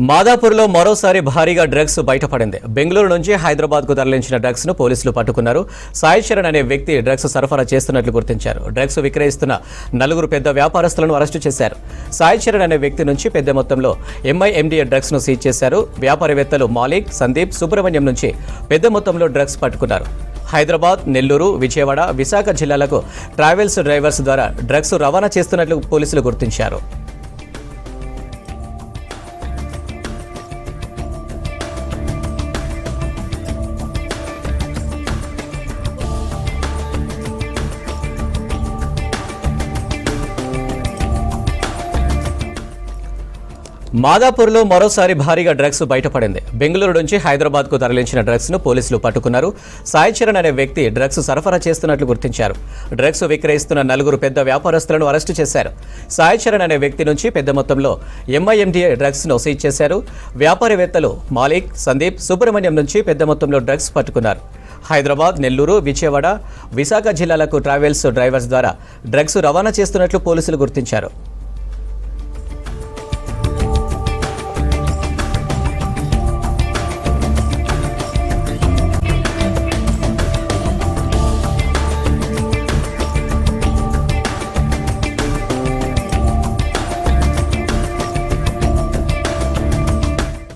మాదాపూర్లో మరోసారి భారీగా డ్రగ్స్ బయటపడింది. బెంగళూరు నుంచి హైదరాబాద్కు తరలించిన డ్రగ్స్ను పోలీసులు పట్టుకున్నారు. సాయి చరణ్ అనే వ్యక్తి డ్రగ్స్ సరఫరా చేస్తున్నట్లు గుర్తించారు. డ్రగ్స్ విక్రయిస్తున్న నలుగురు పెద్ద వ్యాపారస్తులను అరెస్టు చేశారు. సాయి చరణ్ అనే వ్యక్తి నుంచి పెద్ద మొత్తంలో ఎంఐఎండిఏ డ్రగ్స్ను సీజ్ చేశారు. వ్యాపారవేత్తలు మాలిక్ సందీప్ సుబ్రహ్మణ్యం నుంచి పెద్ద మొత్తంలో డ్రగ్స్ పట్టుకున్నారు. హైదరాబాద్ నెల్లూరు విజయవాడ విశాఖ జిల్లాలకు ట్రావెల్స్ డ్రైవర్స్ ద్వారా డ్రగ్స్ రవాణా చేస్తున్నట్లు పోలీసులు గుర్తించారు. మాదాపూర్లో మరోసారి భారీగా డ్రగ్స్ బయటపడింది. బెంగళూరు నుంచి హైదరాబాద్కు తరలించిన డ్రగ్స్ను పోలీసులు పట్టుకున్నారు. సాయి చరణ్ అనే వ్యక్తి డ్రగ్స్ సరఫరా చేస్తున్నట్లు గుర్తించారు. డ్రగ్స్ విక్రయిస్తున్న నలుగురు పెద్ద వ్యాపారస్తులను అరెస్టు చేశారు. సాయి చరణ్ అనే వ్యక్తి నుంచి పెద్ద మొత్తంలో ఎంఐఎండిఏ డ్రగ్స్ను సీజ్ చేశారు. వ్యాపారవేత్తలు మాలిక్ సందీప్ సుబ్రహ్మణ్యం నుంచి పెద్ద మొత్తంలో డ్రగ్స్ పట్టుకున్నారు. హైదరాబాద్ నెల్లూరు విజయవాడ విశాఖ జిల్లాలకు ట్రావెల్స్ డ్రైవర్స్ ద్వారా డ్రగ్స్ రవాణా చేస్తున్నట్లు పోలీసులు గుర్తించారు.